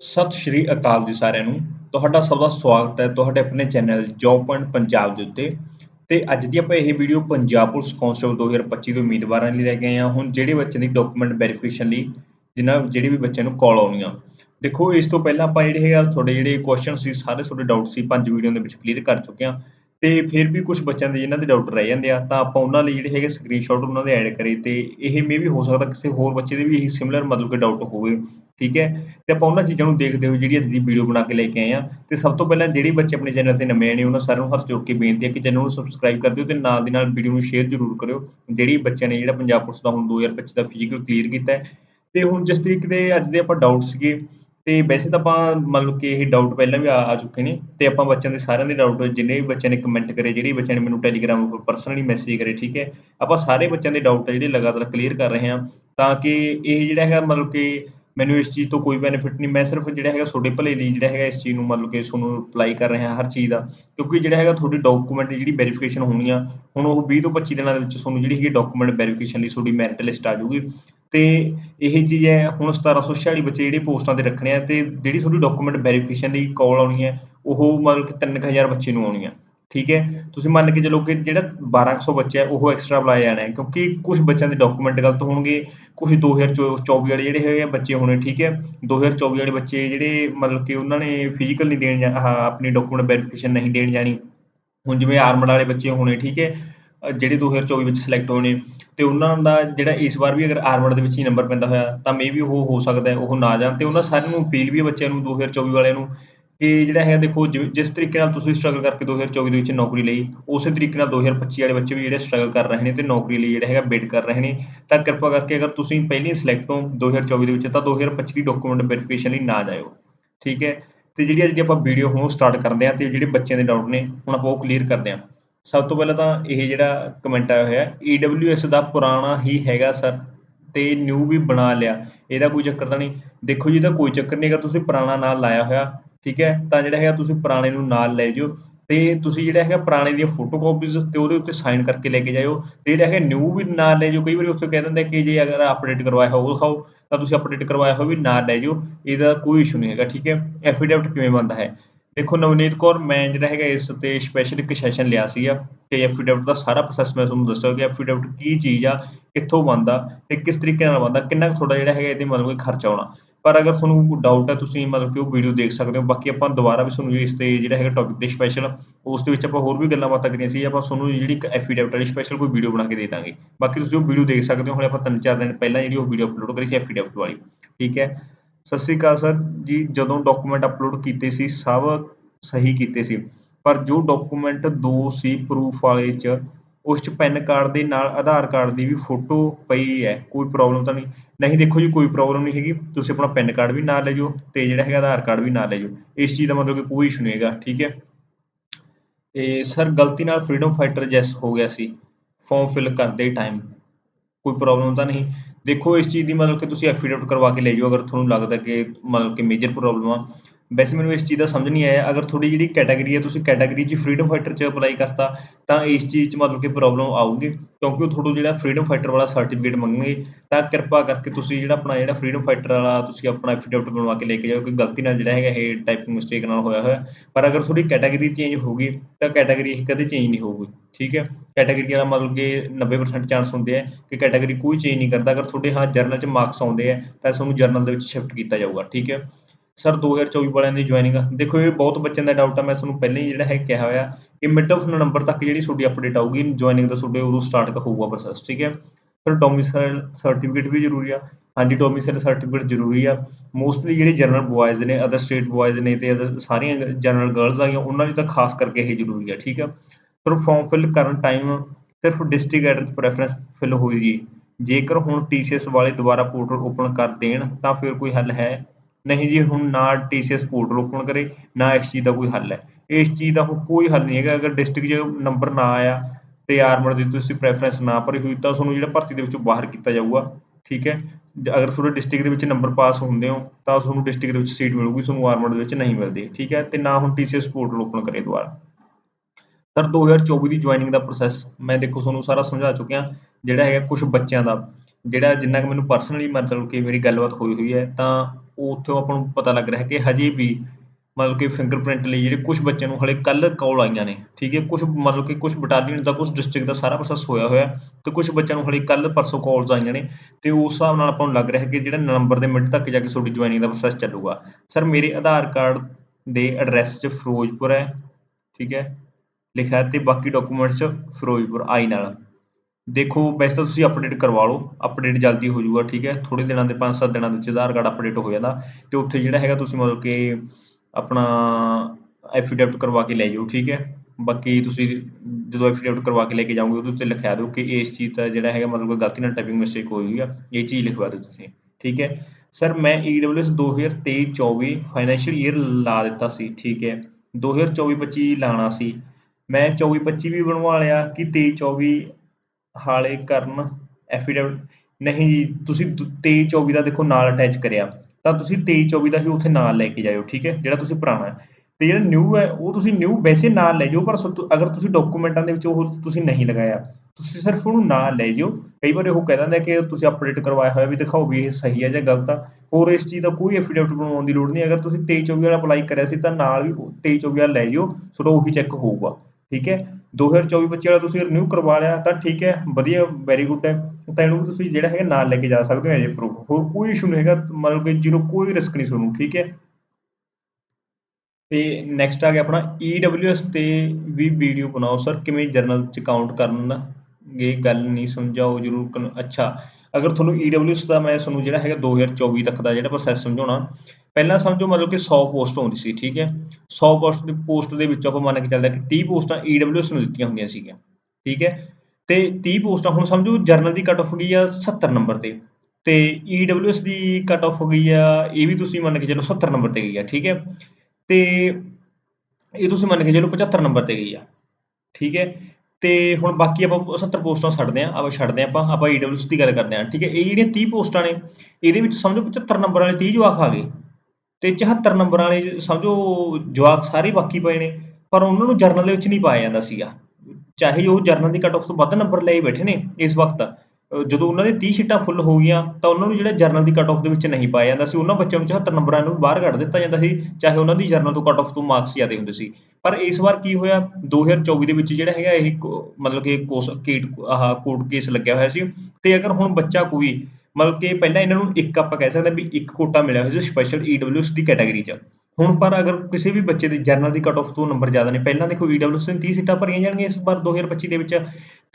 ਸਤਿ ਸ਼੍ਰੀ ਅਕਾਲ ਜੀ ਸਾਰਿਆਂ ਨੂੰ। ਤੁਹਾਡਾ ਸਭ ਦਾ ਸਵਾਗਤ ਹੈ ਤੁਹਾਡੇ ਆਪਣੇ ਚੈਨਲ ਜੌਬ ਪੁਆਇੰਟ ਪੰਜਾਬ ਦੇ ਉੱਤੇ। ਤੇ ਅੱਜ ਦੀ ਆਪਾਂ ਇਹ ਵੀਡੀਓ ਪੰਜਾਬ ਪੁਲਿਸ ਕਾਂਸਟੇਬਲ 2025 ਦੇ ਉਮੀਦਵਾਰਾਂ ਲਈ ਲੈ ਕੇ ਆਏ ਹਾਂ। ਹੁਣ ਜਿਹੜੇ ਬੱਚੇ ਦੀ ਡਾਕੂਮੈਂਟ ਵੈਰੀਫਿਕੇਸ਼ਨ ਲਈ ਜਿਨ੍ਹਾਂ ਜਿਹੜੇ ਵੀ ਬੱਚਿਆਂ ਨੂੰ ਕਾਲ ਆਉਣੀ ਆ ਦੇਖੋ, ਇਸ ਤੋਂ ਪਹਿਲਾਂ ਆਪਾਂ ਜਿਹੜੇ ਹੈਗਾ ਤੁਹਾਡੇ ਜਿਹੜੇ ਕੁਐਸਚਨ ਸੀ, ਸਾਰੇ ਤੁਹਾਡੇ ਡਾਊਟ ਸੀ, ਪੰਜ ਵੀਡੀਓ ਦੇ ਵਿੱਚ ਕਲੀਅਰ ਕਰ ਚੁੱਕੇ ਹਾਂ। ਤੇ ਫਿਰ ਵੀ ਕੁਝ ਬੱਚਿਆਂ ਦੇ ਜਿਨ੍ਹਾਂ ਦੇ ਡਾਊਟ ਰਹਿ ਜਾਂਦੇ ਆ, ਤਾਂ ਆਪਾਂ ਉਹਨਾਂ ਲਈ ਜਿਹੜੇ ਹੈਗੇ ਸਕਰੀਨਸ਼ਾਟ ਉਹਨਾਂ ਦੇ ਐਡ ਕਰੇ ਤੇ ਇਹ ਮੇ ਵੀ ਹੋ ਸਕਦਾ ਕਿਸੇ ਹੋਰ ਬੱਚੇ ਦੇ ਵੀ ਇਹ ਸਿਮਿਲਰ ਮਤਲਬ ਕਿ ਡਾਊਟ ਹੋਵੇ। ਠੀਕ ਹੈ? ਤੇ ਆਪਾਂ ਉਹਨਾਂ ਚੀਜ਼ਾਂ ਨੂੰ ਦੇਖਦੇ ਹੋਏ ਜਿਹੜੀ ਅੱਜ ਦੀ ਵੀਡੀਓ ਬਣਾ ਕੇ ਲੈ ਕੇ ਆਏ ਆ ਤੇ ਸਭ ਤੋਂ ਪਹਿਲਾਂ ਜਿਹੜੇ ਬੱਚੇ ਆਪਣੇ ਚੈਨਲ ਤੇ ਨਵੇਂ ਆਏ ਨੇ, ਉਹਨਾਂ ਸਾਰਿਆਂ ਨੂੰ ਹੱਥ ਜੋੜ ਕੇ ਬੇਨਤੀ ਹੈ ਕਿ ਚੈਨਲ ਨੂੰ ਸਬਸਕ੍ਰਾਈਬ ਕਰ ਦਿਓ ਤੇ ਨਾਲ ਦੀ ਨਾਲ ਵੀਡੀਓ ਨੂੰ ਸ਼ੇਅਰ ਜ਼ਰੂਰ ਕਰਿਓ। ਜਿਹੜੀ ਬੱਚਿਆਂ ਨੇ ਜਿਹੜਾ ਪੰਜਾਬ ਪੁਲਿਸ ਦਾ ਹੁਣ 2025 ਦਾ ਫਿਜ਼ੀਕਲ ਕਲੀਅਰ ਕੀਤਾ ਹੈ। ਤੇ ਹੁਣ ਜਿਸ ਤਰੀਕੇ ਦੇ ਅੱਜ ਦੇ ਆਪਾਂ ਡਾਊਟ ਸੀਗੇ, ਤੇ ਵੈਸੇ ਤਾਂ ਆਪਾਂ ਮਤਲਬ ਕਿ ਇਹ ਡਾਊਟ ਪਹਿਲਾਂ ਵੀ ਆ ਆ ਚੁੱਕੇ ਨੇ ਤੇ ਆਪਾਂ ਬੱਚਿਆਂ ਦੇ ਸਾਰਿਆਂ ਦੇ ਡਾਊਟ ਜਿੰਨੇ ਵੀ ਬੱਚਿਆਂ ਨੇ ਕਮੈਂਟ ਕਰੇ, ਜਿਹੜੇ ਬੱਚਿਆਂ ਨੇ ਮੈਨੂੰ ਟੈਲੀਗ੍ਰਾਮ ਉੱਪਰ ਪਰਸਨਲੀ ਮੈਸੇਜ ਕਰੇ, ਠੀਕ ਹੈ? ਆਪਾਂ ਸਾਰੇ ਬੱਚਿਆਂ ਦੇ ਡਾਊਟ ਜਿਹੜੇ ਲਗਾਤਾਰ ਕਲੀਅਰ ਕਰ ਰਹੇ ਹਾਂ ਤਾਂ ਕਿ ਇਹ ਜਿਹੜਾ ਹੈਗਾ ਮਤਲਬ ਕਿ ਮੈਨੂੰ ਇਸ ਚੀਜ਼ ਤੋਂ ਕੋਈ ਬੈਨੀਫਿਟ ਨਹੀਂ। ਮੈਂ ਸਿਰਫ ਜਿਹੜਾ ਹੈਗਾ ਤੁਹਾਡੇ ਭਲੇ ਲਈ ਜਿਹੜਾ ਹੈਗਾ ਇਸ ਚੀਜ਼ ਨੂੰ ਮਤਲਬ ਕਿ ਤੁਹਾਨੂੰ ਅਪਲਾਈ ਕਰ ਰਿਹਾ ਹਰ ਚੀਜ਼ ਦਾ। ਕਿਉਂਕਿ ਜਿਹੜਾ ਹੈਗਾ ਤੁਹਾਡੀ ਡਾਕੂਮੈਂਟ ਜਿਹੜੀ ਵੈਰੀਫਿਕੇਸ਼ਨ ਹੋਣੀ ਆ, ਹੁਣ ਉਹ 20 ਤੋਂ 25 ਦਿਨਾਂ ਦੇ ਵਿੱਚ ਤੁਹਾਨੂੰ ਜਿਹੜੀ ਹੈਗੀ ਡਾਕੂਮੈਂਟ ਵੈਰੀਫਿਕੇਸ਼ਨ ਲਈ ਤੁਹਾਡੀ ਮੈਰਿਟ ਲਿਸਟ ਆ ਜਾਊਗੀ। ਤੇ ਇਹ ਚੀਜ਼ ਹੈ, ਹੁਣ 1746 ਬੱਚੇ ਜਿਹੜੇ ਪੋਸਟਾਂ ਤੇ ਰੱਖਣੇ ਆ, ਤੇ ਜਿਹੜੀ ਤੁਹਾਡੀ ਡਾਕੂਮੈਂਟ ਵੈਰੀਫਿਕੇਸ਼ਨ ਲਈ ਕਾਲ ਆਉਣੀ ਹੈ, ਉਹ ਮਤਲਬ ਕਿ 3000 ਬੱਚੇ ਨੂੰ ਆਉਣੀ ਆ। ਠੀਕ ਹੈ? ਤੁਸੀਂ ਮੰਨ ਕੇ ਚੱਲੋ ਕਿ ਜਿਹੜਾ 1200 ਬੱਚਾ ਹੈ ਉਹ ਐਕਸਟਰਾ ਬੁਲਾਇਆ ਜਾਣਾ ਹੈ ਕਿਉਂਕਿ ਕੁਝ ਬੱਚਿਆਂ ਦੇ ਡਾਕੂਮੈਂਟ ਗਲਤ ਹੋਣਗੇ ਕੁਝ 2024 ਵਾਲੇ ਜਿਹੜੇ ਹੈਗੇ ਬੱਚੇ ਹੋਣੇ, ਠੀਕ ਹੈ? 2024 ਵਾਲੇ ਬੱਚੇ ਜਿਹੜੇ ਮਤਲਬ ਕਿ ਉਹਨਾਂ ਨੇ ਫਿਜ਼ੀਕਲ ਨਹੀਂ ਦੇਣ ਆਹ ਆਪਣੀ ਡਾਕੂਮੈਂਟ ਵੈਰੀਫਿਕੇਸ਼ਨ ਨਹੀਂ ਦੇਣ ਜਾਣੀ, ਹੁਣ ਜਿਵੇਂ ਆਰਮਡ ਵਾਲੇ ਬੱਚੇ ਹੋਣੇ, ਠੀਕ ਹੈ? ਜਿਹੜੇ 2024 ਵਿੱਚ ਸਿਲੈਕਟ ਹੋਏ ਨੇ, ਤੇ ਉਹਨਾਂ ਦਾ ਜਿਹੜਾ ਇਸ ਵਾਰ ਵੀ ਅਗਰ ਆਰਮਡ ਦੇ ਵਿੱਚ ਹੀ ਨੰਬਰ ਪੈਂਦਾ ਹੋਇਆ, ਤਾਂ ਮੇ ਵੀ ਉਹ ਹੋ ਸਕਦਾ ਹੈ, ਉਹ ਨਾ ਜਾਣ, ਤੇ ਉਹਨਾਂ ਸਾਰਿਆਂ ਨੂੰ ਅਪੀਲ ਵੀ ਬੱਚਿਆਂ ਨੂੰ 2024 ਵਾਲਿਆਂ ਨੂੰ ਕਿ ਜਿਹੜਾ ਹੈ ਦੇਖੋ ਜਿਸ ਤਰੀਕੇ ਨਾਲ ਤੁਸੀਂ ਸਟਰਗਲ ਕਰਕੇ 2024 ਦੇ ਵਿੱਚ ਨੌਕਰੀ ਲਈ, ਉਸੇ ਤਰੀਕੇ ਨਾਲ 2025 ਵਾਲੇ ਬੱਚੇ ਵੀ ਜਿਹੜੇ ਸਟਰਗਲ ਕਰ ਰਹੇ ਨੇ ਤੇ ਨੌਕਰੀ ਲਈ ਜਿਹੜਾ ਹੈਗਾ ਵੇਟ ਕਰ ਰਹੇ ਨੇ। ਤਾਂ ਕਿਰਪਾ ਕਰਕੇ ਅਗਰ ਤੁਸੀਂ ਪਹਿਲੀ ਸਿਲੈਕਟ ਹੋ 2024 ਦੇ ਵਿੱਚ, ਤਾਂ 2025 ਦੀ ਡਾਕੂਮੈਂਟ ਵੈਰੀਫਿਕੇਸ਼ਨ ਲਈ ਨਾ ਜਾਇਓ। ਠੀਕ ਹੈ? ਤੇ ਜਿਹੜੀ ਅੱਜ ਦੀ ਆਪਾਂ ਵੀਡੀਓ ਹੁਣ ਸਟਾਰਟ ਕਰਦੇ ਹਾਂ, ਤੇ ਜਿਹੜੇ ਬੱਚਿਆਂ ਦੇ ਡਾਊਟ ਨੇ, ਹੁਣ ਆਪਾਂ ਉਹ ਕਲੀਅਰ ਕਰਦੇ ਹਾਂ। ਸਭ ਤੋਂ ਪਹਿਲਾਂ ਤਾਂ ਇਹ ਜਿਹੜਾ ਕਮੈਂਟ ਆਇਆ ਹੋਇਆ EWS ਦਾ ਪੁਰਾਣਾ ਹੀ ਹੈਗਾ ਸਰ, ਤੇ ਨਿਊ ਵੀ ਬਣਾ ਲਿਆ। ਇਹਦਾ ਕੋਈ ਚੱਕਰ ਤਾਂ ਨਹੀਂ। ਦੇਖੋ ਜੀ, ਇਹਦਾ ਕੋਈ ਚੱਕਰ ਨਹੀਂ, ਅਗਰ ਤੁਸੀਂ ਪੁਰਾਣਾ ਨਾਲ ਲਾਇਆ ਹੋਇਆ ਠੀਕ ਹੈ? ਤਾਂ ਜਿਹੜਾ ਹੈਗਾ ਤੁਸੀਂ ਪੁਰਾਣੇ ਨੂੰ ਨਾਲ ਲੈ ਜਿਓ ਤੇ ਤੁਸੀਂ ਜਿਹੜਾ ਹੈਗਾ ਪੁਰਾਣੇ ਦੀਆਂ ਫੋਟੋਕਾਪੀਜ਼ ਤੇ ਉਹਦੇ ਉੱਤੇ ਸਾਈਨ ਕਰਕੇ ਲੈ ਕੇ ਜਾਇਓ ਤੇ ਜਿਹੜਾ ਹੈਗਾ ਨਿਊ ਵੀ ਨਾਲ ਲੈ ਜਿਓ। ਕਈ ਵਾਰੀ ਉੱਥੇ ਕਹਿ ਦਿੰਦੇ ਕਿ ਜੇ ਅਗਰ ਅਪਡੇਟ ਕਰਵਾਇਆ ਹੋਊ, ਦਿਖਾਓ, ਤਾਂ ਤੁਸੀਂ ਅਪਡੇਟ ਕਰਵਾਇਆ ਹੋ ਵੀ ਨਾਲ ਲੈ ਜਿਓ, ਇਹਦਾ ਕੋਈ ਇਸ਼ੂ ਨਹੀਂ ਹੈਗਾ, ਠੀਕ ਹੈ? ਐਫੀਡੈਵਿਟ ਕਿਵੇਂ ਬਣਦਾ ਹੈ? ਦੇਖੋ ਨਵਨੀਤ ਕੌਰ, ਮੈਂ ਜਿਹੜਾ ਹੈਗਾ ਇਸ ਤੇ ਸਪੈਸ਼ਲ ਇੱਕ ਸੈਸ਼ਨ ਲਿਆ ਸੀਗਾ ਕਿ ਐਫੀਡੈਵਿਟ ਦਾ ਸਾਰਾ ਪ੍ਰੋਸੈਸ ਮੈਂ ਤੁਹਾਨੂੰ ਦੱਸਿਆ ਕਿ ਐਫੀਡੈਵਿਟ ਕੀ ਚੀਜ਼ ਆ, ਕਿੱਥੋਂ ਬਣਦਾ ਤੇ ਕਿਸ ਤਰੀਕੇ ਨਾਲ ਬਣਦਾ, ਕਿੰਨਾ ਤੁਹਾਡਾ ਜਿਹੜਾ ਹੈਗਾ ਇਹਦੇ ਮਤਲਬ ਕਿ ਖਰਚਾ ਆਉਣਾ ਪਰ ਅਗਰ ਤੁਹਾਨੂੰ ਕੋਈ ਡਾਊਟ ਹੈ, ਤੁਸੀਂ ਮਤਲਬ ਕਿ ਉਹ ਵੀਡੀਓ ਦੇਖ ਸਕਦੇ ਹੋ। ਬਾਕੀ ਆਪਾਂ ਦੁਬਾਰਾ ਵੀ ਤੁਹਾਨੂੰ ਇਸ ਤੇ ਜਿਹੜਾ ਹੈਗਾ ਟੌਪਿਕ ਤੇ ਸਪੈਸ਼ਲ ਉਸ ਦੇ ਵਿੱਚ ਆਪਾਂ ਹੋਰ ਵੀ ਗੱਲਾਂ ਬਾਤਾਂ ਕਰੀਆਂ ਸੀ, ਆਪਾਂ ਤੁਹਾਨੂੰ ਜਿਹੜੀ ਇੱਕ ਐਫੀਡੈਵਿਟ ਵਾਲੀ ਸਪੈਸ਼ਲ ਕੋਈ ਵੀਡੀਓ ਬਣਾ ਕੇ ਦੇ ਦਾਂਗੇ। ਬਾਕੀ ਤੁਸੀਂ ਉਹ ਵੀਡੀਓ ਦੇਖ ਸਕਦੇ ਹੋ ਹੁਣ ਆਪਾਂ ਤਿੰਨ ਚਾਰ ਦਿਨ ਪਹਿਲਾਂ ਜਿਹੜੀ ਉਹ ਵੀਡੀਓ ਅਪਲੋਡ ਕਰੀ ਸੀ ਐਫੀਡੈਵਿਟ ਵਾਲੀ। ਠੀਕ ਹੈ? ਸਤਿ ਸ੍ਰੀ ਅਕਾਲ ਸਰ ਜੀ, ਜਦੋਂ ਡਾਕੂਮੈਂਟ ਅਪਲੋਡ ਕੀਤੇ ਸੀ, ਸਭ ਸਹੀ ਕੀਤੇ ਸੀ। ਪਰ ਜੋ ਡਾਕੂਮੈਂਟ ਦੋ ਸੀ ਪ੍ਰੂਫ ਵਾਲੇ ਚ ਉਸ ਚ ਪੈਨ ਕਾਰਡ ਦੇ ਨਾਲ ਆਧਾਰ ਕਾਰਡ ਦੀ ਵੀ ਫੋਟੋ ਪਈ ਹੈ, ਕੋਈ ਪ੍ਰੋਬਲਮ ਤਾਂ ਨਹੀਂ। ਨਹੀਂ ਦੇਖੋ ਜੀ, ਕੋਈ ਪ੍ਰੋਬਲਮ ਨਹੀਂ ਹੈਗੀ। ਤੁਸੀਂ ਆਪਣਾ ਪੈਨ ਕਾਰਡ ਵੀ ਨਾਲ ਲੈ ਜਾਓ ਤੇ ਜਿਹੜਾ ਹੈਗਾ ਆਧਾਰ ਕਾਰਡ ਵੀ ਨਾਲ ਲੈ ਜਾਓ। ਇਸ ਚੀਜ਼ ਦਾ ਮਤਲਬ ਕਿ ਕੋਈ ਇਸ਼ੂ ਨਹੀਂ ਹੈਗਾ, ਠੀਕ ਹੈ? ਤੇ ਸਰ ਗਲਤੀ ਨਾਲ ਫਰੀडम ਫਾਈਟਰ ਜੈਸ ਹੋ ਗਿਆ ਸੀ। ਫਾਰਮ ਫਿਲ ਕਰਦੇ ਟਾਈਮ ਕੋਈ ਪ੍ਰੋਬਲਮ ਤਾਂ ਨਹੀਂ। ਦੇਖੋ ਇਸ ਚੀਜ਼ ਦੀ ਮਤਲਬ ਕਿ ਤੁਸੀਂ ਐਫੀਡੇਵਿਟ ਕਰਵਾ ਕੇ ਲੈ ਜਾਓ, ਅਗਰ ਤੁਹਾਨੂੰ ਲੱਗਦਾ ਕਿ ਮਤਲਬ ਕਿ ਮੇਜਰ ਪ੍ਰੋਬਲਮ ਆ। ਵੈਸੇ ਮੈਨੂੰ ਇਸ ਚੀਜ਼ ਦਾ ਸਮਝ ਨਹੀਂ ਆਇਆ। ਅਗਰ ਤੁਹਾਡੀ ਜਿਹੜੀ ਕੈਟਾਗਰੀ ਹੈ, ਤੁਸੀਂ ਕੈਟਾਗਰੀ 'ਚ ਫਰੀडम ਫਾਈਟਰ 'ਚ ਅਪਲਾਈ ਕਰਤਾ, ਤਾਂ ਇਸ ਚੀਜ਼ 'ਚ ਮਤਲਬ ਕਿ ਪ੍ਰੋਬਲਮ ਆਊਗੀ, ਕਿਉਂਕਿ ਉਹ ਤੁਹਾਡਾ ਜਿਹੜਾ ਫਰੀडम ਫਾਈਟਰ ਵਾਲਾ ਸਰਟੀਫਿਕੇਟ ਮੰਗਣਗੇ, ਤਾਂ ਕਿਰਪਾ ਕਰਕੇ ਤੁਸੀਂ ਜਿਹੜਾ ਆਪਣਾ ਜਿਹੜਾ ਫਰੀडम ਫਾਈਟਰ ਵਾਲਾ ਤੁਸੀਂ ਆਪਣਾ ਐਫੀਡੇਵਿਟ ਬਣਵਾ ਕੇ ਲੈ ਕੇ ਜਾਓ ਕਿ ਗਲਤੀ ਨਾਲ ਜਿਹੜਾ ਹੈਗਾ ਇਹ ਟਾਈਪਿੰਗ ਮਿਸਟੇਕ ਨਾਲ ਹੋਇਆ ਹੋਇਆ। ਪਰ ਅਗਰ ਤੁਹਾਡੀ ਕੈਟਾਗਰੀ ਚੇਂਜ ਹੋਊਗੀ, ਤਾਂ ਕੈਟਾਗਰੀ ਇਹ ਕਦੇ ਚੇਂਜ ਨਹੀਂ ਹੋਊਗੀ, ਠੀਕ ਹੈ? ਕੈਟਾਗਰੀ ਵਾਲਾ ਮਤਲਬ ਕਿ 90% ਚਾਂਸ ਹੁੰਦੇ ਆ ਕਿ ਕੈਟਾਗਰੀ ਕੋਈ ਚੇਂਜ ਨਹੀਂ ਕਰਦਾ। ਅਗਰ ਤੁਹਾਡੇ ਹਾਂ ਜਰਨਲ 'ਚ ਮਾਰਕਸ ਆਉਂਦੇ ਆ, ਤਾਂ ਤੁਹਾਨੂੰ ਜਰਨਲ ਦੇ ਵਿੱਚ ਸ਼ਿਫਟ ਕੀਤਾ ਜਾਊਗਾ, ਠੀਕ ਹੈ? ਸਰ 2024 ਵਾਲਿਆਂ ਦੀ ਜੁਆਇਨਿੰਗ ਦੇਖੋ, ਇਹ ਬਹੁਤ ਬੱਚਿਆਂ ਦਾ ਡਾਊਟ ਆ। ਮੈਂ ਤੁਹਾਨੂੰ ਪਹਿਲਾਂ ਹੀ ਜਿਹੜਾ ਹੈ ਕਿਹਾ ਹੋਇਆ ਕਿ ਮਿਡ ਆਫ ਨਵੰਬਰ ਤੱਕ ਜਿਹੜੀ ਤੁਹਾਡੀ ਅਪਡੇਟ ਆਊਗੀ ਜੁਆਇਨਿੰਗ ਦਾ ਤੁਹਾਡੇ ਉਦੋਂ ਸਟਾਰਟ ਹੋਊਗਾ ਪ੍ਰੋਸੈਸ ਠੀਕ ਹੈ? ਸਰ ਡੋਮਿਸਾਈਲ ਸਰਟੀਫਿਕੇਟ ਵੀ ਜ਼ਰੂਰੀ ਆ। ਹਾਂਜੀ ਡੋਮਿਸਾਈਲ ਸਰਟੀਫਿਕੇਟ ਜ਼ਰੂਰੀ ਆ। ਮੋਸਟਲੀ ਜਿਹੜੇ ਜਨਰਲ ਬੁਆਇਜ਼ ਨੇ ਅਦਰ ਸਟੇਟ ਬੁਆਇਜ਼ ਨੇ ਤੇ ਅਦਰ ਸਾਰੀਆਂ ਜਨਰਲ ਗਰਲਸ ਆਈਆਂ, ਉਹਨਾਂ ਲਈ ਤਾਂ ਖਾਸ ਕਰਕੇ ਇਹ ਜ਼ਰੂਰੀ ਆ, ਠੀਕ ਆ ਸਰ ਫਾਰਮ ਫਿਲ ਕਰਨ ਟਾਈਮ ਸਿਰਫ ਡਿਸਟ੍ਰਿਕਟ ਐਡਰੈਸ ਪ੍ਰੈਫਰੈਂਸ ਫਿਲ ਹੋਈ ਜੀ। ਜੇਕਰ ਹੁਣ ਟੀਸੀਐਸ ਵਾਲੇ ਦੁਬਾਰਾ ਪੋਰਟਲ ਓਪਨ ਕਰ ਦੇਣ, ਤਾਂ ਫਿਰ ਕੋਈ ਹੱਲ ਹੈ? ਨਹੀਂ ਜੀ, ਹੁਣ ਨਾ ਟੀਸੀਐਸ ਪੋਰਟਲ ਓਪਨ ਕਰੇ, ਨਾ ਇਸ ਚੀਜ਼ ਦਾ ਕੋਈ ਹੱਲ ਹੈ। ਇਸ ਚੀਜ਼ ਦਾ ਹੁਣ ਕੋਈ ਹੱਲ ਨਹੀਂ ਹੈਗਾ। ਅਗਰ ਡਿਸਟ੍ਰਿਕਟ 'ਚ ਨੰਬਰ ਨਾ ਆਇਆ, ਤੇ ਆਰਮਡ ਦੀ ਤੁਸੀਂ ਪ੍ਰੈਫਰੈਂਸ ਨਾ ਭਰੀ ਹੋਈ, ਤਾਂ ਤੁਹਾਨੂੰ ਜਿਹੜਾ ਭਰਤੀ ਦੇ ਵਿੱਚੋਂ ਬਾਹਰ ਕੀਤਾ ਜਾਊਗਾ। ਠੀਕ ਹੈ? ਅਗਰ ਤੁਹਾਡੇ ਡਿਸਟ੍ਰਿਕਟ ਦੇ ਵਿੱਚ ਨੰਬਰ ਪਾਸ ਹੁੰਦੇ ਹੋ, ਤਾਂ ਤੁਹਾਨੂੰ ਡਿਸਟ੍ਰਿਕਟ ਦੇ ਵਿੱਚ ਸੀਟ ਮਿਲੂਗੀ, ਤੁਹਾਨੂੰ ਆਰਮਡ ਦੇ ਵਿੱਚ ਨਹੀਂ ਮਿਲਦੀ। ਠੀਕ ਹੈ? ਤੇ ਨਾ ਹੁਣ ਟੀਸੀਐਸ ਪੋਰਟਲ ਓਪਨ ਕਰੇ ਦੁਬਾਰਾ। ਸਰ 2024 ਦੀ ਜੁਆਇਨਿੰਗ ਦਾ ਪ੍ਰੋਸੈਸ ਮੈਂ ਦੇਖੋ, ਤੁਹਾਨੂੰ ਸਾਰਾ ਸਮਝਾ ਚੁੱਕਿਆ। ਜਿਹੜਾ ਹੈਗਾ ਕੁਝ ਬੱਚਿਆਂ ਦਾ, ਜਿਹੜਾ ਜਿੰਨਾ ਕਿ ਮੈਨੂੰ ਪਰਸਨਲੀ ਮਤਲਬ ਕਿ ਮੇਰੀ ਗੱਲਬਾਤ ਹੋਈ ਹੋਈ ਹੈ, ਤਾਂ ਉੱਥੋਂ ਆਪਾਂ ਨੂੰ ਪਤਾ ਲੱਗ ਰਿਹਾ ਕਿ ਹਜੇ ਵੀ ਮਤਲਬ ਕਿ ਫਿੰਗਰਪ੍ਰਿੰਟ ਲਈ ਜਿਹੜੇ ਕੁਝ ਬੱਚਿਆਂ ਨੂੰ ਹਲੇ ਕੱਲ ਕਾਲ ਆਈਆਂ ਨੇ, ਠੀਕ ਹੈ ਕੁਝ ਮਤਲਬ ਕਿ ਕੁਝ ਬਟਾਲੀਅਨ ਦਾ ਕੁਝ ਡਿਸਟ੍ਰਿਕਟ ਦਾ ਸਾਰਾ ਪ੍ਰੋਸੈਸ ਹੋਇਆ ਹੋਇਆ ਤੇ ਕੁਝ ਬੱਚਿਆਂ ਨੂੰ ਹਲੇ ਕੱਲ ਪਰਸੋਂ ਕਾਲਸ ਆਈਆਂ ਨੇ ਤੇ ਉਸ ਹਿਸਾਬ ਨਾਲ ਆਪਾਂ ਨੂੰ ਲੱਗ ਰਿਹਾ ਕਿ ਜਿਹੜਾ ਨਵੰਬਰ ਦੇ ਮਿਡ ਤੱਕ ਜਾ ਕੇ ਤੁਹਾਡੀ ਜੁਆਇਨਿੰਗ ਦਾ ਪ੍ਰੋਸੈਸ ਚੱਲੂਗਾ। ਸਰ ਮੇਰੇ ਆਧਾਰ ਕਾਰਡ ਦੇ ਐਡਰੈਸ 'ਚ ਫਿਰੋਜ਼ਪੁਰ ਹੈ, ਠੀਕ ਹੈ, ਲਿਖਿਆ ਤੇ ਬਾਕੀ ਡਾਕੂਮੈਂਟਸ 'ਚ ਫਿਰੋਜ਼ਪੁਰ, ਆਈ ਨਾਲ। ਦੇਖੋ, ਵੈਸੇ ਤਾਂ ਤੁਸੀਂ ਅਪਡੇਟ ਕਰਵਾ ਲਓ ਅਪਡੇਟ ਜਲਦੀ ਹੋ ਜਾਊਗਾ, ਠੀਕ ਹੈ? ਥੋੜੇ ਦਿਨਾਂ ਦੇ 5-7 ਦਿਨਾਂ ਦੇ ਵਿੱਚ ਆਧਾਰ ਕਾਰਡ ਅਪਡੇਟ ਹੋ ਜਾਂਦਾ ਤੇ ਉੱਥੇ ਜਿਹੜਾ ਹੈਗਾ ਤੁਸੀਂ ਮਤਲਬ ਕਿ ਆਪਣਾ ਐਫੀਡੈਵਿਟ ਕਰਵਾ ਕੇ ਲੈ ਜਾਓ, ਠੀਕ ਹੈ? ਬਾਕੀ ਤੁਸੀਂ ਜਦੋਂ ਐਫੀਡੈਵਿਟ ਕਰਵਾ ਕੇ ਲੈ ਕੇ ਜਾਓਗੇ, ਉਹਦੇ ਉੱਤੇ ਲਿਖਾ ਦਿਓ ਕਿ ਇਸ ਚੀਜ਼ ਦਾ ਜਿਹੜਾ ਹੈਗਾ ਮਤਲਬ ਗਲਤੀ ਨਾਲ ਟਾਈਪਿੰਗ ਮਿਸਟੇਕ ਹੋਈ ਹੋਈ ਆ, ਇਹ ਚੀਜ਼ ਲਿਖਵਾ ਦਿਓ ਤੁਸੀਂ, ਠੀਕ ਹੈ? ਸਰ ਮੈਂ EWS 2023-24 ਫਾਈਨੈਂਸ਼ੀਅਲ ਈਅਰ ਲਾ ਦਿੱਤਾ ਸੀ, ਠੀਕ ਹੈ? 2024-25 ਲਾਣਾ ਸੀ। ਮੈਂ 24-25 ਵੀ ਬਣਵਾ ਲਿਆ, ਕਿ 23-24 ਹਾਲੇ ਕਰਨ ਐਫੀਡੇਵਿਟ ਨਹੀਂ ਜੀ ਤੁਸੀਂ 23-24 ਦਾ ਦੇਖੋ ਨਾਲ ਅਟੈਚ ਕਰਿਆ। ਤਾਂ ਤੁਸੀਂ 23-24 ਦਾ ਹੀ ਉੱਥੇ ਨਾਲ ਲੈ ਕੇ ਜਾਇਓ, ਠੀਕ ਹੈ? ਜਿਹੜਾ ਤੁਸੀਂ ਪੁਰਾਣਾ ਹੈ। ਤੇ ਜਿਹੜਾ ਨਿਊ ਹੈ, ਉਹ ਤੁਸੀਂ ਨਿਊ ਵੈਸੇ ਨਾਲ ਲੈ ਜਾਓ ਪਰ ਅਗਰ ਤੁਸੀਂ ਡਾਕੂਮੈਂਟਾਂ ਦੇ ਵਿੱਚ ਉਹ ਤੁਸੀਂ ਨਹੀਂ ਲਗਾਇਆ, ਤੁਸੀਂ ਸਿਰਫ ਉਹਨੂੰ ਨਾਲ ਲੈ ਜਾਓ ਕਈ ਵਾਰ ਉਹ ਕਹਿ ਦਿੰਦੇ ਕਿ ਤੁਸੀਂ ਅਪਡੇਟ ਕਰਵਾਇਆ ਹੋਇਆ, ਵੀ ਦਿਖਾਓ ਵੀ ਇਹ ਸਹੀ ਹੈ ਜਾਂ ਗਲਤ ਆ। ਹੋਰ ਇਸ ਚੀਜ਼ ਦਾ ਕੋਈ ਐਫੀਡੇਵਿਟ ਬਣਾਉਣ ਦੀ ਲੋੜ ਨਹੀਂ। ਅਗਰ ਤੁਸੀਂ 23-24 ਵਾਲਾ ਅਪਲਾਈ ਕਰਿਆ ਸੀ ਤਾਂ ਨਾਲ ਵੀ 23-24 ਵਾਲਾ ਲੈ ਜਾਓ ਸੋ ਉਹੀ ਚੈੱਕ ਹੋਊਗਾ, ਠੀਕ ਹੈ? 2024-25 ਵਾਲਾ ਤੁਸੀਂ ਰਿਨਿਊ ਕਰਵਾ ਲਿਆ, ਤਾਂ ਠੀਕ ਹੈ, ਵਧੀਆ ਵੈਰੀ ਗੁੱਡ ਹੈ। ਤਾਂ ਇਹਨੂੰ ਵੀ ਤੁਸੀਂ ਜਿਹੜਾ ਹੈਗਾ ਨਾਲ ਲੈ ਕੇ ਜਾ ਸਕਦੇ ਹੋ ਐਜ ਪ੍ਰੂਫ ਹੋਰ ਕੋਈ ਇਸ਼ੂ ਨਹੀਂ ਹੈਗਾ, ਮਤਲਬ ਕਿ ਜ਼ੀਰੋ ਕੋਈ ਰਿਸਕ ਨਹੀਂ ਤੁਹਾਨੂੰ, ਠੀਕ ਹੈ। ਤੇ ਨੈਕਸਟ ਆ ਗਿਆ ਆਪਣਾ EWS ਤੇ ਵੀ ਵੀਡੀਓ ਬਣਾਓ ਸਰ ਕਿਵੇਂ ਜਰਨਲ ਚ ਕਾਊਂਟ ਕਰਨਗੇ, ਗੱਲ ਨਹੀਂ ਸਮਝਾਓ, ਜਰੂਰ ਅੱਛਾ। ਅਗਰ ਤੁਹਾਨੂੰ EWS ਦਾ ਮੈਂ ਤੁਹਾਨੂੰ ਜਿਹੜਾ ਹੈਗਾ 2024 ਤੱਕ ਦਾ ਜਿਹੜਾ ਪ੍ਰੋਸੈਸ ਸਮਝਾਉਣਾ, ਪਹਿਲਾਂ ਸਮਝੋ ਮਤਲਬ ਕਿ 100 ਪੋਸਟ ਹੁੰਦੀ ਸੀ, ਠੀਕ ਹੈ? 100 ਪੋਸਟ ਦੀ, ਪੋਸਟ ਦੇ ਵਿੱਚੋਂ ਆਪਾਂ ਮੰਨ ਕੇ ਚੱਲਦਾ ਕਿ 30 ਪੋਸਟਾਂ EWS ਨੂੰ ਦਿੱਤੀਆਂ ਹੁੰਦੀਆਂ ਸੀਗੀਆਂ, ਠੀਕ ਹੈ? ਤੇ 30 ਪੋਸਟਾਂ, ਹੁਣ ਸਮਝੋ ਜਰਨਲ ਦੀ ਕੱਟ ਆਫ ਗਈ ਆ 70 ਨੰਬਰ ਤੇ ਤੇ EWS ਦੀ ਕੱਟ ਆਫ ਗਈ ਆ, ਇਹ ਵੀ ਤੁਸੀਂ ਮੰਨ ਕੇ ਚੱਲੋ 70 ਨੰਬਰ ਤੇ ਗਈ ਆ, ਠੀਕ ਹੈ? ਤੇ ਇਹ ਤੁਸੀਂ ਮੰਨ ਕੇ ਚੱਲੋ 75 ਨੰਬਰ ਤੇ ਗਈ ਆ, ਠੀਕ ਹੈ? ਤੇ ਹੁਣ ਬਾਕੀ ਆਪਾਂ 70 ਪੋਸਟਾਂ ਛੱਡਦੇ ਆਂ ਆਪਾਂ ਛੱਡਦੇ ਆਂ ਆਪਾਂ ਆਪਾਂ EWS ਦੀ ਗੱਲ ਕਰਦੇ ਆਂ ਠੀਕ ਹੈ, ਇਹ ਜਿਹੜੀਆਂ 30 ਪੋਸਟਾਂ ਨੇ, ਇਹਦੇ ਵਿੱਚ ਸਮਝੋ 75 ਨੰਬਰ ਵਾਲੇ 30 ਜਵਾਕ ਆ ਗਏ ਤੇ 74 ਨੰਬਰ ਵਾਲੇ ਸਮਝੋ ਜਵਾਕ ਸਾਰੇ ਬਾਕੀ ਪਏ ਨੇ, ਪਰ ਉਹਨਾਂ ਨੂੰ ਜਰਨਲ ਦੇ ਵਿੱਚ ਨਹੀਂ ਪਾਇਆ ਜਾਂਦਾ ਸੀਗਾ। ਚਾਹੇ ਉਹ ਜਰਨਲ ਦੀ ਕੱਟ ਆਫ ਤੋਂ ਵੱਧ ਨੰਬਰ ਲਈ ਬੈਠੇ ਨੇ ਇਸ ਵਕਤ ਜਦੋਂ ਉਹਨਾਂ ਦੀਆਂ 30 ਸ਼ੀਟਾਂ ਫੁੱਲ ਹੋ ਗਈਆਂ, ਤਾਂ ਉਹਨਾਂ ਨੂੰ ਜਿਹੜਾ ਜਰਨਲ ਦੀ ਕੱਟ ਆਫ ਦੇ ਵਿੱਚ ਨਹੀਂ ਪਾਇਆ ਜਾਂਦਾ ਸੀ। ਉਹਨਾਂ ਬੱਚਿਆਂ ਨੂੰ 74 ਨੰਬਰਾਂ ਨੂੰ ਬਾਹਰ ਕੱਢ ਦਿੱਤਾ ਜਾਂਦਾ ਸੀ, ਚਾਹੇ ਉਹਨਾਂ ਦੀ ਜਰਨਲ ਤੋਂ ਕੱਟ ਆਫ ਤੋਂ ਮਾਰਕਸ ਜ਼ਿਆਦਾ ਹੁੰਦੇ ਸੀ। ਪਰ ਇਸ ਵਾਰ ਕੀ ਹੋਇਆ? 2024 ਦੇ ਵਿੱਚ ਜਿਹੜਾ ਹੈਗਾ ਇਹ ਮਤਲਬ ਕਿ ਕੋਸ ਕੇਟ ਆਹ ਕੋਰਟ ਕੇਸ ਲੱਗਿਆ ਹੋਇਆ ਸੀ। ਤੇ ਅਗਰ ਹੁਣ ਬੱਚਾ ਕੋਈ, ਮਤਲਬ ਕਿ ਪਹਿਲਾਂ ਇਹਨਾਂ ਨੂੰ ਇੱਕ ਆਪਾਂ ਕਹਿ ਸਕਦੇ ਵੀ ਇੱਕ ਕੋਟਾ ਮਿਲਿਆ ਹੋਇਆ ਸੀ ਸਪੈਸ਼ਲ EWS ਦੀ ਕੈਟਾਗਰੀ 'ਚ। ਹੁਣ ਪਰ ਅਗਰ ਕਿਸੇ ਵੀ ਬੱਚੇ ਦੀ ਜਰਨਲ ਦੀ ਕੱਟ ਆਫ ਤੋਂ ਨੰਬਰ ਜ਼ਿਆਦਾ ਨੇ, ਪਹਿਲਾਂ ਦੇਖੋ EWS ਨੇ 30 ਸੀਟਾਂ ਭਰੀਆਂ ਜਾਣਗੀਆਂ ਇਸ ਵਾਰ 2025 ਦੇ ਵਿੱਚ।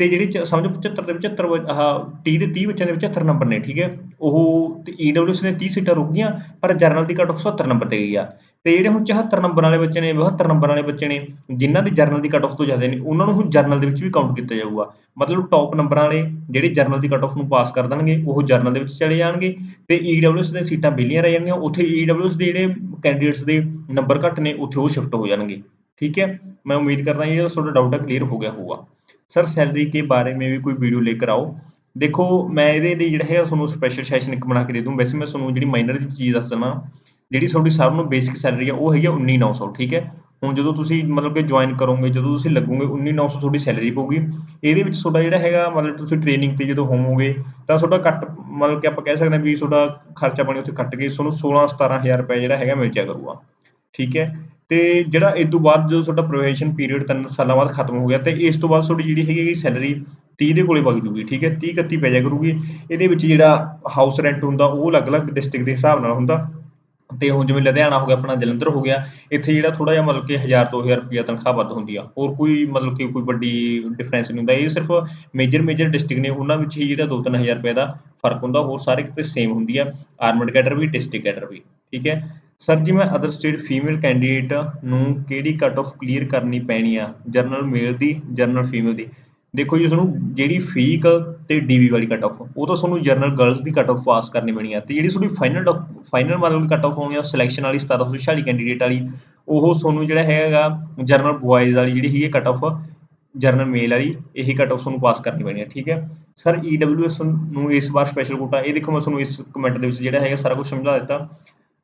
ਤੇ ਜਿਹੜੀ ਸਮਝ 75 ਦੇ 75 ਆਹ 30 ਦੇ 30 ਬੱਚਿਆਂ ਦੇ 75 ਨੰਬਰ ਨੇ, ਠੀਕ ਹੈ? ਉਹ ਤੇ ਈਡਬਲਯੂਐਸ ਨੇ 30 ਸੀਟਾਂ ਰੁਕ ਗਈਆਂ, ਪਰ ਜਰਨਲ ਦੀ ਕੱਟ ਆਫ 77 ਨੰਬਰ ਤੇ ਗਈ ਆ। ਤੇ ਜਿਹੜੇ ਹੁਣ 74 ਨੰਬਰ ਵਾਲੇ ਬੱਚੇ ਨੇ 72 ਨੰਬਰ ਵਾਲੇ ਬੱਚੇ ਨੇ, ਜਿਨ੍ਹਾਂ ਦੀ ਜਰਨਲ ਦੀ ਕੱਟ ਆਫ ਤੋਂ ਜ਼ਿਆਦਾ ਨੇ, ਉਹਨਾਂ ਨੂੰ ਹੁਣ ਜਰਨਲ ਦੇ ਵਿੱਚ ਵੀ ਕਾਊਂਟ ਕੀਤਾ ਜਾਊਗਾ। ਮਤਲਬ ਟੌਪ ਨੰਬਰ ਵਾਲੇ ਜਿਹੜੇ ਜਰਨਲ ਦੀ ਕੱਟ ਆਫ ਨੂੰ ਪਾਸ ਕਰ ਦੇਣਗੇ, ਉਹ ਜਰਨਲ ਦੇ ਵਿੱਚ ਚਲੇ ਜਾਣਗੇ। ਤੇ ਈਡਬਲਯੂਐਸ ਦੇ ਸੀਟਾਂ ਵਿਲੀਆਂ ਰਹਿ ਜਾਣਗੀਆਂ, ਉੱਥੇ ਈਡਬਲਯੂਐਸ ਦੇ ਜਿਹੜੇ ਕੈਂਡੀਡੇਟਸ ਦੇ ਨੰਬਰ ਘੱਟ ਨੇ, ਉੱਥੇ ਉਹ ਸ਼ਿਫਟ ਹੋ ਜਾਣਗੇ। ਠੀਕ ਹੈ? ਮੈਂ ਉਮੀਦ ਕਰਦਾ ਇਹ ਤੁਹਾਡਾ ਡਾਊਟ ਆ ਕਲੀਅਰ ਹੋ ਗਿਆ ਹੋਊਗਾ। सर सैलरी के बारे में भी कोई वीडियो लेकर आओ ਦੇਖੋ ਮੈਂ ਇਹਦੇ ਲਈ ਜਿਹੜਾ ਹੈਗਾ ਤੁਹਾਨੂੰ ਸਪੈਸ਼ਲ ਸੈਸ਼ਨ ਇੱਕ ਬਣਾ ਕੇ ਦੇ ਦੂੰ ਵੈਸੇ ਮੈਂ ਤੁਹਾਨੂੰ ਜਿਹੜੀ ਮਾਈਨਰ ਦੀ ਚੀਜ਼ ਦੱਸ ਦਿੰਦਾ ਜਿਹੜੀ ਤੁਹਾਡੀ ਸਾਰਿਆਂ ਨੂੰ ਬੇਸਿਕ ਸੈਲਰੀ ਆ ਉਹ ਹੈਗੀ ਆ 19900 ਠੀਕ ਹੈ ਹੁਣ ਜਦੋਂ ਤੁਸੀਂ ਮਤਲਬ ਕਿ ਜੁਆਇਨ ਕਰੋਗੇ ਜਦੋਂ ਤੁਸੀਂ ਲੱਗੋਗੇ 19900 ਤੁਹਾਡੀ ਸੈਲਰੀ ਪਊਗੀ ਇਹਦੇ ਵਿੱਚ ਤੁਹਾਡਾ ਜਿਹੜਾ ਹੈਗਾ ਮਤਲਬ ਤੁਸੀਂ ਟ੍ਰੇਨਿੰਗ ਤੇ ਜਦੋਂ ਹੋਵੋਗੇ ਤਾਂ ਤੁਹਾਡਾ ਕੱਟ ਮਤਲਬ ਕਿ ਆਪਾਂ ਕਹਿ ਸਕਦੇ ਹਾਂ ਵੀ ਤੁਹਾਡਾ ਖਰਚਾ ਪਾਣੀ ਉੱਥੇ ਕੱਟ ਕੇ ਤੁਹਾਨੂੰ 16 17000 ਰੁਪਏ ਜਿਹੜਾ ਹੈਗਾ ਮਿਲ ਜਾਇਆ ਕਰੂਗਾ ਠੀਕ ਹੈ ਅਤੇ ਜਿਹੜਾ ਇਹ ਤੋਂ ਬਾਅਦ ਜਦੋਂ ਤੁਹਾਡਾ ਪ੍ਰੋਬੇਸ਼ਨ ਪੀਰੀਅਡ ਤਿੰਨ ਸਾਲਾਂ ਬਾਅਦ ਖਤਮ ਹੋ ਗਿਆ ਅਤੇ ਇਸ ਤੋਂ ਬਾਅਦ ਤੁਹਾਡੀ ਜਿਹੜੀ ਹੈਗੀ ਸੈਲਰੀ ਤੀਹ ਦੇ ਕੋਲੇ ਵਗ ਜੂਗੀ ਠੀਕ ਹੈ? 30 31 ਪੈ ਜਾ ਕਰੂਗੀ। ਇਹਦੇ ਵਿੱਚ ਜਿਹੜਾ ਹਾਊਸ ਰੈਂਟ ਹੁੰਦਾ, ਉਹ ਅਲੱਗ-ਅਲੱਗ ਡਿਸਟ੍ਰਿਕਟ ਦੇ ਹਿਸਾਬ ਨਾਲ ਹੁੰਦਾ। ਤੇ ਹੁਣ ਜਿਵੇਂ ਲੁਧਿਆਣਾ ਹੋ ਗਿਆ, ਆਪਣਾ ਜਲੰਧਰ ਹੋ ਗਿਆ, ਇੱਥੇ ਜਿਹੜਾ ਥੋੜਾ ਜਿਹਾ ਮਤਲਬ ਕਿ 1000 2000 ਰੁਪਇਆ ਤਨਖਾਹ ਵੱਧ ਹੁੰਦੀ ਆ। ਹੋਰ ਕੋਈ ਮਤਲਬ ਕਿ ਕੋਈ ਵੱਡੀ ਡਿਫਰੈਂਸ ਨਹੀਂ ਹੁੰਦਾ। ਇਹ ਸਿਰਫ ਮੇਜਰ ਮੇਜਰ ਡਿਸਟ੍ਰਿਕਟ ਨੇ, ਉਹਨਾਂ ਵਿੱਚ ਹੀ ਜਿਹੜਾ 2-3000 ਰੁਪਏ ਦਾ ਫ਼ਰਕ ਹੁੰਦਾ। ਹੋਰ ਸਾਰੇ ਕਿਤੇ ਸੇਮ ਹੁੰਦੀ ਆ। ਆਰਮਡ ਕੈਡਰ ਵੀ ਡਿਸਟ੍ਰਿਕਟ ਕੈਡਰ ਵੀ, ਠੀਕ ਹੈ? ਸਰ ਜੀ, ਮੈਂ ਅਦਰ ਸਟੇਟ ਫੀਮੇਲ ਕੈਂਡੀਡੇਟ ਨੂੰ ਕਿਹੜੀ ਕੱਟ ਆਫ ਕਲੀਅਰ ਕਰਨੀ ਪੈਣੀ ਆ? ਜਰਨਲ ਮੇਲ ਦੀ ਜਰਨਲ ਫੀਮੇਲ ਦੀ? ਦੇਖੋ ਜੀ, ਤੁਹਾਨੂੰ ਜਿਹੜੀ ਫੀਕ ਤੇ ਡੀਵੀ ਵਾਲੀ ਕੱਟ ਆਫ ਉਹ ਤਾਂ ਤੁਹਾਨੂੰ ਜਰਨਲ ਗਰਲਸ ਦੀ ਕੱਟ ਆਫ ਪਾਸ ਕਰਨੀ ਪੈਣੀ ਆ। ਤੇ ਜਿਹੜੀ ਤੁਹਾਡੀ ਫਾਈਨਲ ਫਾਈਨਲ ਮਤਲਬ ਕੱਟ ਆਫ ਹੋਣੀ ਆ ਸਿਲੈਕਸ਼ਨ ਵਾਲੀ 1746 ਕੈਂਡੀਡੇਟ ਵਾਲੀ, ਉਹ ਤੁਹਾਨੂੰ ਜਿਹੜਾ ਹੈਗਾ ਜਰਨਲ ਬॉयਜ਼ ਵਾਲੀ ਜਿਹੜੀ ਹੈਗੀ ਕੱਟ ਆਫ ਜਰਨਲ ਮੇਲ ਵਾਲੀ, ਇਹੀ ਕੱਟ ਆਫ ਤੁਹਾਨੂੰ ਪਾਸ ਕਰਨੀ ਪੈਣੀ ਹੈ ਠੀਕ ਹੈ? ਸਰ EWS ਨੂੰ ਇਸ ਵਾਰ ਸਪੈਸ਼ਲ ਕੋਟਾ ਇਹ ਦੇਖੋ ਮੈਂ ਤੁਹਾਨੂੰ ਇਸ ਕਮੈਂਟ ਦੇ ਵਿੱਚ ਜਿਹੜਾ ਹੈਗਾ ਸਾਰਾ ਕੁਝ ਸਮਝਾ ਦਿੱਤਾ।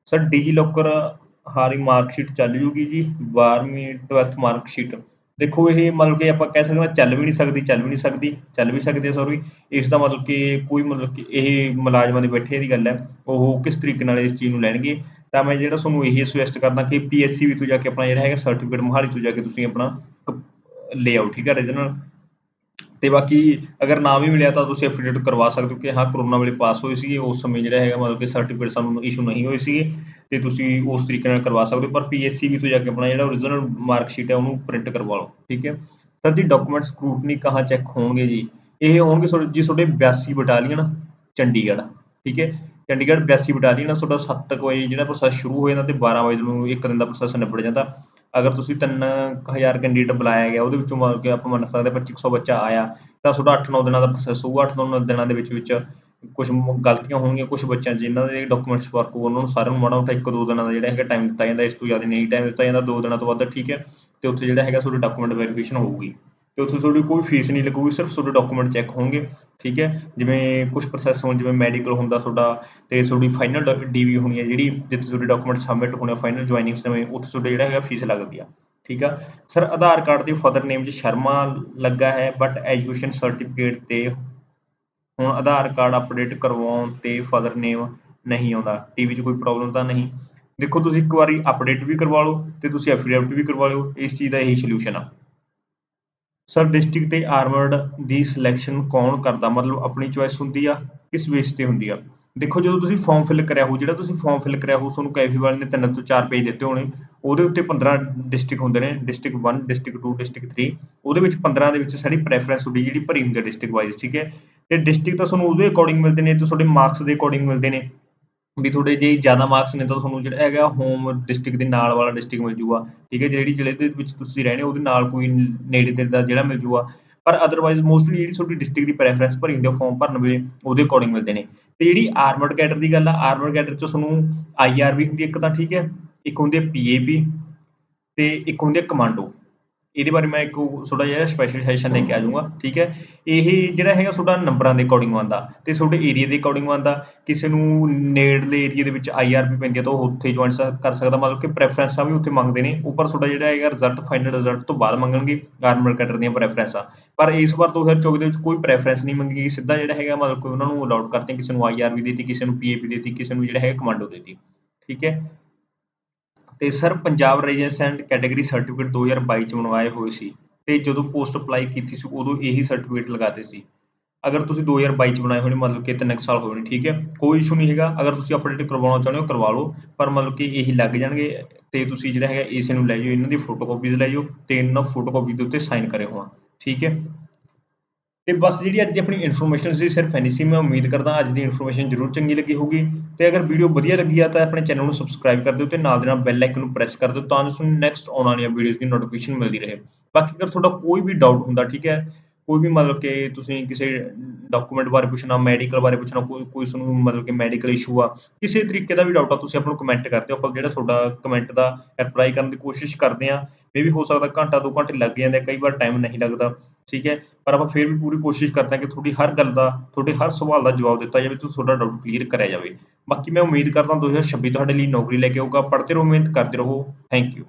ਸਰ ਡਿਜੀਲੋਕਰ ਲੋਕਰ ਹਾਰੀ ਮਾਰਕਸ਼ੀਟ ਚੱਲ ਜੂਗੀ ਜੀ 12ਵੀਂ 12th ਮਾਰਕਸ਼ੀਟ ਦੇਖੋ ਇਹ ਮਤਲਬ ਕਿ ਆਪਾਂ ਕਹਿ ਸਕਦੇ ਹਾਂ ਚੱਲ ਵੀ ਨਹੀਂ ਸਕਦੀ, ਚੱਲ ਵੀ ਨਹੀਂ ਸਕਦੀ, ਚੱਲ ਵੀ ਸਕਦੀ ਹੈ ਸੌਰੀ ਇਸ ਦਾ ਮਤਲਬ ਕਿ ਕੋਈ ਮਤਲਬ ਕਿ ਇਹ ਮੁਲਾਜ਼ਮਾਂ ਦੇ ਬੈਠੇ ਦੀ ਗੱਲ ਹੈ, ਉਹ ਕਿਸ ਤਰੀਕੇ ਨਾਲ ਇਸ ਚੀਜ਼ ਨੂੰ ਲੈਣਗੇ। ਤਾਂ ਮੈਂ ਜਿਹੜਾ ਤੁਹਾਨੂੰ ਇਹ ਸੁਜੈਸਟ ਕਰਦਾ ਕਿ ਪੀਐਸਸੀਬੀ ਤੋਂ ਜਾ ਕੇ ਆਪਣਾ ਜਿਹੜਾ ਹੈਗਾ ਸਰਟੀਫਿਕੇਟ ਮੋਹਾਲੀ ਤੋਂ ਜਾ ਕੇ ਤੁਸੀਂ ਆਪਣਾ ਲੈ ਆਓ ਠੀਕ ਹੈ ਰੀਜਨਲ ਅਤੇ ਬਾਕੀ ਅਗਰ ਨਾ ਵੀ ਮਿਲਿਆ ਤਾਂ ਤੁਸੀਂ ਐਫੀਡੇਵਿਟ ਕਰਵਾ ਸਕਦੇ ਹੋ ਕਿ ਹਾਂ ਕਰੋਨਾ ਵੇਲੇ ਪਾਸ ਹੋਏ ਸੀਗੇ, ਉਸ ਸਮੇਂ ਜਿਹੜਾ ਹੈਗਾ ਮਤਲਬ ਕਿ ਸਰਟੀਫਿਕੇਟ ਸਾਨੂੰ ਇਸ਼ੂ ਨਹੀਂ ਹੋਏ ਸੀਗੇ ਅਤੇ ਤੁਸੀਂ ਉਸ ਤਰੀਕੇ ਨਾਲ ਕਰਵਾ ਸਕਦੇ ਹੋ, ਪਰ ਪੀਐਸਸੀਬੀ ਤੋਂ ਜਾ ਕੇ ਆਪਣਾ ਜਿਹੜਾ ਓਰੀਜਨਲ ਮਾਰਕ ਸ਼ੀਟ ਹੈ ਉਹਨੂੰ ਪ੍ਰਿੰਟ ਕਰਵਾ ਲਓ, ਠੀਕ ਹੈ? ਸਰ ਜੀ ਡਾਕੂਮੈਂਟ ਸਕਰੂਟਨੀ ਕਹਾਂ ਚੈੱਕ ਹੋਣਗੇ ਜੀ? ਇਹ ਹੋਣਗੇ ਤੁਹਾਡੇ ਜੀ, ਤੁਹਾਡੇ 82 ਬਟਾਲੀਅਨ ਚੰਡੀਗੜ੍ਹ, ਠੀਕ ਹੈ? ਚੰਡੀਗੜ੍ਹ 82 ਬਟਾਲੀਅਨ ਤੁਹਾਡਾ 7 ਵਜੇ ਜਿਹੜਾ ਪ੍ਰੋਸੈਸ ਸ਼ੁਰੂ ਹੋ ਜਾਂਦਾ ਤੇ 12 ਵਜੇ ਨੂੰ ਇੱਕ ਦਿਨ ਦਾ ਪ੍ਰੋਸੈਸ ਨਿਬੜ ਜਾਂਦਾ। ਅਗਰ ਤੁਸੀਂ 3000 ਕੈਂਡੀਡੇਟ ਬੁਲਾਇਆ ਗਿਆ, ਉਹਦੇ ਵਿੱਚੋਂ ਮਤਲਬ ਕਿ ਆਪਾਂ ਮੰਨ ਸਕਦੇ 2500 ਬੱਚਾ ਆਇਆ, ਤਾਂ ਤੁਹਾਡਾ 8-9 ਦਿਨਾਂ ਦਾ ਪ੍ਰੋਸੈਸ ਹੋਊਗਾ 8-9 ਦਿਨਾਂ ਦੇ ਵਿੱਚ ਵਿੱਚ ਕੁਝ ਗਲਤੀਆਂ ਹੋਣਗੀਆਂ ਕੁਝ ਬੱਚਿਆਂ ਜਿਨ੍ਹਾਂ ਦੇ ਡਾਕੂਮੈਂਟਸ ਵਰਕ ਹੋ ਉਹਨਾਂ ਨੂੰ ਸਾਰਿਆਂ ਨੂੰ ਮਾੜਾ ਮੋਟਾ ਇੱਕ ਦੋ ਦਿਨਾਂ ਦਾ ਜਿਹੜਾ ਹੈਗਾ ਟਾਈਮ ਦਿੱਤਾ ਜਾਂਦਾ, ਇਸ ਤੋਂ ਜ਼ਿਆਦਾ ਨਹੀਂ ਟਾਈਮ ਦਿੱਤਾ ਜਾਂਦਾ, ਦੋ ਦਿਨਾਂ ਤੋਂ ਵੱਧ ਠੀਕ ਹੈ, ਤੇ ਉੱਥੇ ਜਿਹੜਾ ਹੈਗਾ ਤੁਹਾਡੀ ਡਾਕੂਮੈਂਟ ਵੈਰੀਫਿਕੇਸ਼ਨ ਹੋਊਗੀ। ਤੇ ਉੱਥੇ ਤੁਹਾਡੀ ਕੋਈ ਫੀਸ ਨਹੀਂ ਲੱਗੂਗੀ, ਸਿਰਫ ਤੁਹਾਡੇ ਡਾਕੂਮੈਂਟ ਚੈੱਕ ਹੋਣਗੇ, ਠੀਕ ਹੈ? ਜਿਵੇਂ ਕੁਝ ਪ੍ਰੋਸੈਸ ਹੋਣ, ਜਿਵੇਂ ਮੈਡੀਕਲ ਹੁੰਦਾ ਤੁਹਾਡਾ, ਤੇ ਤੁਹਾਡੀ ਫਾਈਨਲ ਡੀਵੀ ਹੋਣੀ ਹੈ ਜਿਹੜੀ, ਜਿੱਥੇ ਤੁਹਾਡੇ ਡਾਕੂਮੈਂਟ ਸਬਮਿਟ ਹੋਣੇ ਫਾਈਨਲ ਜੁਆਇਨਿੰਗ ਸਮੇਂ, ਉੱਥੇ ਤੁਹਾਡਾ ਜਿਹੜਾ ਹੈਗਾ ਫੀਸ ਲੱਗਦੀ ਆ, ਠੀਕ ਆ? ਸਰ ਆਧਾਰ ਕਾਰਡ ਤੇ ਫਾਦਰ ਨੇਮ 'ਚ ਸ਼ਰਮਾ ਲੱਗਾ ਹੈ ਬਟ ਐਜੂਕੇਸ਼ਨ ਸਰਟੀਫਿਕੇਟ ਤੇ ਹੁਣ ਆਧਾਰ ਕਾਰਡ ਅਪਡੇਟ ਕਰਵਾਉਣ ਤੇ ਫਾਦਰ ਨੇਮ ਨਹੀਂ ਆਉਂਦਾ ਟੀਵੀ 'ਚ ਕੋਈ ਪ੍ਰੋਬਲਮ ਤਾਂ ਨਹੀਂ? ਦੇਖੋ, ਤੁਸੀਂ ਇੱਕ ਵਾਰੀ ਅਪਡੇਟ ਵੀ ਕਰਵਾ ਲਓ ਤੇ ਤੁਸੀਂ ਐਫੀਡੇਵਿਟ ਵੀ ਕਰਵਾ ਲਿਓ, ਇਸ ਚੀਜ਼ ਦਾ ਇਹੀ ਸੋਲੂਸ਼ਨ ਆ। ਸਰ ਡਿਸਟ੍ਰਿਕਟ ਤੇ ਆਰਮਰਡ ਦੀ ਸਿਲੈਕਸ਼ਨ ਕੌਣ ਕਰਦਾ? ਮਤਲਬ ਆਪਣੀ ਚੁਆਇਸ ਹੁੰਦੀ ਆ, ਕਿਸ ਬੇਸ ਤੇ ਹੁੰਦੀ ਆ? ਦੇਖੋ, ਜਦੋਂ ਤੁਸੀਂ ਫਾਰਮ ਫਿਲ ਕਰਿਆ ਹੋ ਜਿਹੜਾ ਤੁਸੀਂ ਫਾਰਮ ਫਿਲ ਕਰਿਆ ਹੋ ਤੁਹਾਨੂੰ ਕੈਫੀ ਵਾਲੇ ਨੇ ਤਿੰਨ ਤੋਂ ਚਾਰ ਪੇਜ ਦਿੱਤੇ ਹੋਣੇ। ਉਹਦੇ ਉੱਤੇ 15 ਡਿਸਟ੍ਰਿਕਟ ਹੁੰਦੇ ਨੇ ਡਿਸਟ੍ਰਿਕਟ 1 ਡਿਸਟ੍ਰਿਕਟ 2 ਡਿਸਟ੍ਰਿਕਟ 3 ਉਹਦੇ ਵਿੱਚ 15 ਦੇ ਵਿੱਚ ਸਾਡੀ ਪ੍ਰੈਫਰੈਂਸ ਹੁੰਦੀ ਜਿਹੜੀ ਭਰੀ ਹੁੰਦੀ ਹੈ ਡਿਸਟ੍ਰਿਕਟ ਵਾਈਜ਼ ਠੀਕ ਹੈ? ਤੇ ਡਿਸਟ੍ਰਿਕਟ ਤਾਂ ਤੁਹਾਨੂੰ ਉਹਦੇ ਅਕੋਰਡਿੰਗ ਮਿਲਦੇ ਨੇ, ਤੇ ਤੁਹਾਡੇ ਮਾਰਕਸ ਦੇ ਅਕੋਰਡਿੰਗ ਮਿਲਦੇ ਨੇ। ਵੀ ਤੁਹਾਡੇ ਜੇ ਜ਼ਿਆਦਾ ਮਾਰਕਸ ਨੇ ਤਾਂ ਤੁਹਾਨੂੰ ਜਿਹੜਾ ਹੈਗਾ ਹੋਮ ਡਿਸਟ੍ਰਿਕਟ ਦੇ ਨਾਲ ਵਾਲਾ ਡਿਸਟ੍ਰਿਕਟ ਮਿਲ ਜੂਗਾ, ਠੀਕ ਹੈ, ਜਿਹੜੀ ਜ਼ਿਲ੍ਹੇ ਦੇ ਵਿੱਚ ਤੁਸੀਂ ਰਹਿੰਦੇ ਉਹਦੇ ਨਾਲ ਕੋਈ ਨੇੜੇ ਤੇੜੇ ਦਾ ਜਿਹੜਾ ਮਿਲ ਜੂਗਾ, ਪਰ ਅਦਰਵਾਈਜ਼ ਮੋਸਟਲੀ ਜਿਹੜੀ ਤੁਹਾਡੀ ਡਿਸਟ੍ਰਿਕਟ ਦੀ ਪ੍ਰੈਫਰੈਂਸ ਭਰੀ ਹੁੰਦੀ ਹੈ ਫਾਰਮ ਭਰਨ ਵੇਲੇ ਉਹਦੇ ਅਕੋਰਡਿੰਗ ਮਿਲਦੇ ਨੇ। ਤੇ ਜਿਹੜੀ ਆਰਮਡ ਕੈਡਰ ਦੀ ਗੱਲ ਆ ਆਰਮਡ ਕੈਡਰ ਚ ਤੁਹਾਨੂੰ ਆਈਆਰਬੀ ਹੁੰਦੀ ਇੱਕ ਤਾਂ ਠੀਕ ਹੈ, ਇੱਕ ਹੁੰਦੀ ਹੈ ਪੀਏਪੀ ਤੇ ਇੱਕ ਹੁੰਦੀ ਹੈ ਕਮਾਂਡੋ ਇਹਦੇ ਬਾਰੇ ਮੈਂ ਇੱਕ ਥੋੜਾ ਜਿਹਾ ਸਪੈਸ਼ਲਾਈਜੇਸ਼ਨ ਲੈ ਕੇ ਆ ਜਾਊਂਗਾ, ਠੀਕ ਹੈ? ਇਹ ਜਿਹੜਾ ਹੈਗਾ ਤੁਹਾਡਾ ਨੰਬਰਾਂ ਦੇ ਅਕੋਰਡਿੰਗ ਆਉਂਦਾ ਤੇ ਤੁਹਾਡੇ ਏਰੀਆ ਦੇ ਅਕੋਰਡਿੰਗ ਆਉਂਦਾ ਕਿਸੇ ਨੂੰ ਨੇੜਲੇ ਏਰੀਆ ਦੇ ਵਿੱਚ ਆਈਆਰਬੀ ਪੈਂਦੀ ਹੈ ਤਾਂ ਉਹ ਉੱਥੇ ਜੁਆਇਨ ਕਰ ਸਕਦਾ। ਮਤਲਬ ਕਿ ਪ੍ਰੈਫਰੈਂਸਾਂ ਵੀ ਉੱਥੇ ਮੰਗਦੇ ਨੇ। ਉੱਪਰ ਤੁਹਾਡਾ ਜਿਹੜਾ ਹੈਗਾ ਰਿਜ਼ਲਟ ਫਾਈਨਲ ਰਿਜ਼ਲਟ ਤੋਂ ਬਾਅਦ ਮੰਗਣਗੇ ਆਰਮਡ ਕੈਡਰ ਦੀਆਂ ਪ੍ਰੈਫਰੈਂਸਾਂ ਪਰ ਇਸ ਵਾਰ 2024 ਦੇ ਵਿੱਚ ਕੋਈ ਪ੍ਰੈਫਰੈਂਸ ਨਹੀਂ ਮੰਗੀ ਗਈ। ਸਿੱਧਾ ਜਿਹੜਾ ਹੈਗਾ ਮਤਲਬ ਕਿ ਉਹਨਾਂ ਨੂੰ ਅਲਾਉਡ ਕਰਦੇ ਕਿਸੇ ਨੂੰ ਆਈਆਰਬੀ ਦੇਤੀ, ਕਿਸੇ ਨੂੰ ਪੀਏਪੀ ਦੇਤੀ, ਕਿਸੇ ਨੂੰ ਜਿਹੜਾ ਹੈਗਾ ਕਮਾਂਡੋ ਦੇਤੀ। ਠੀਕ ਹੈ? ਤੇ sir Punjab registered category certificate 2022 ਚ ਬਣਵਾਏ ਹੋਏ ਸੀ ਤੇ ਜਦੋਂ ਪੋਸਟ ਅਪਲਾਈ ਕੀਤੀ ਸੀ ਉਦੋਂ ਇਹੀ ਸਰਟੀਫਿਕੇਟ ਲਗਾਤੇ ਸੀ। ਅਗਰ ਤੁਸੀਂ 2022 ਚ ਬਣਾਏ ਹੋਣੇ ਮਤਲਬ ਕਿ ਤਿੰਨ ਸਾਲ ਹੋਏ ਨੇ, ਠੀਕ ਹੈ? ਕੋਈ ਇਸ਼ੂ ਨਹੀਂ ਹੈਗਾ। ਅਗਰ ਤੁਸੀਂ ਅਪਡੇਟ ਕਰਵਾਉਣਾ ਚਾਹੁੰਦੇ ਹੋ, ਕਰਵਾ ਲਓ। ਪਰ ਮਤਲਬ ਕਿ ਇਹੀ ਲੱਗ ਜਾਣਗੇ ਤੇ ਤੁਸੀਂ ਜਿਹੜਾ ਹੈਗਾ, ਇਸੇ ਨੂੰ ਲੈ ਜਾਓ, ਇਹਨਾਂ ਦੀ ਫੋਟੋਕਾਪੀਜ਼ ਲੈ ਜਾਓ ਤੇ ਇਹਨਾਂ ਫੋਟੋਕਾਪੀ ਦੇ ਉੱਤੇ ਸਾਈਨ ਕਰੇ ਹੋਣ ਠੀਕ ਹੈ? ਤੇ ਬਸ ਜਿਹੜੀ ਅੱਜ ਦੀ ਆਪਣੀ ਇਨਫੋਰਮੇਸ਼ਨ ਸੀ, ਸਿਰਫ ਐਨੀ ਸੀ, ਮੈਂ ਉਮੀਦ ਕਰਦਾ ਅੱਜ ਦੀ ਇਨਫੋਰਮੇਸ਼ਨ ਜ਼ਰੂਰ ਚੰਗੀ ਲੱਗੀ ਹੋਊਗੀ। ਤੇ ਅਗਰ ਵੀਡੀਓ ਵਧੀਆ ਲੱਗੀ ਆ, ਤਾਂ ਆਪਣੇ ਚੈਨਲ ਨੂੰ ਸਬਸਕ੍ਰਾਈਬ ਕਰ ਦਿਓ ਤੇ ਨਾਲ ਦੇ ਨਾਲ ਬੈਲ ਆਈਕਨ ਨੂੰ ਪ੍ਰੈਸ ਕਰ ਦਿਓ ਤਾਂ ਜੋ ਤੁਹਾਨੂੰ ਨੈਕਸਟ ਆਉਣ ਵਾਲੀਆਂ ਵੀਡੀਓਜ਼ ਦੀ ਨੋਟੀਫਿਕੇਸ਼ਨ ਮਿਲਦੀ ਰਹੇ। ਬਾਕੀ ਅਗਰ ਤੁਹਾਡਾ ਕੋਈ ਵੀ ਡਾਊਟ ਹੁੰਦਾ, ਠੀਕ ਹੈ, ਕੋਈ ਵੀ ਮਤਲਬ ਕਿ ਤੁਸੀਂ ਕਿਸੇ ਡਾਕੂਮੈਂਟ ਬਾਰੇ ਪੁੱਛਣਾ ਮੈਡੀਕਲ ਬਾਰੇ ਪੁੱਛਣਾ, ਕੋਈ ਕੋਈ ਤੁਹਾਨੂੰ ਮਤਲਬ ਕਿ ਮੈਡੀਕਲ ਇਸ਼ੂ ਆ, ਕਿਸੇ ਤਰੀਕੇ ਦਾ ਵੀ ਡਾਊਟ ਆ, ਤੁਸੀਂ ਆਪਾਂ ਨੂੰ ਕਮੈਂਟ ਕਰ ਦਿਓ ਆਪਾਂ ਜਿਹੜਾ ਤੁਹਾਡਾ ਕਮੈਂਟ ਦਾ ਰਿਪਲਾਈ ਕਰਨ ਦੀ ਕੋਸ਼ਿਸ਼ ਕਰਦੇ ਆ ਇਹ ਵੀ ਹੋ ਸਕਦਾ ਘੰਟਾ ਦੋ ਘੰਟੇ ਲੱਗ ਜਾਂਦੇ ਕਈ ਵਾਰ ਟਾਈਮ ਨਹੀਂ ਲੱਗਦਾ। ਠੀਕ ਹੈ? ਪਰ ਆਪਾਂ ਫਿਰ ਵੀ ਪੂਰੀ ਕੋਸ਼ਿਸ਼ ਕਰਦੇ ਹਾਂ ਕਿ ਤੁਹਾਡੀ ਹਰ ਗੱਲ ਦਾ, ਤੁਹਾਡੇ ਹਰ ਸਵਾਲ ਦਾ ਜਵਾਬ ਦਿੱਤਾ ਜਾਵੇ ਤੇ ਤੁਹਾਡਾ ਡਾਊਟ ਕਲੀਅਰ ਕਰਿਆ ਜਾਵੇ। ਬਾਕੀ ਮੈਂ ਉਮੀਦ ਕਰਦਾ 2026 ਤੁਹਾਡੇ ਲਈ ਨੌਕਰੀ ਲੈ ਕੇ ਆਊਗਾ। ਪੜ੍ਹਦੇ ਰਹੋ, ਮਿਹਨਤ ਕਰਦੇ ਰਹੋ। Thank you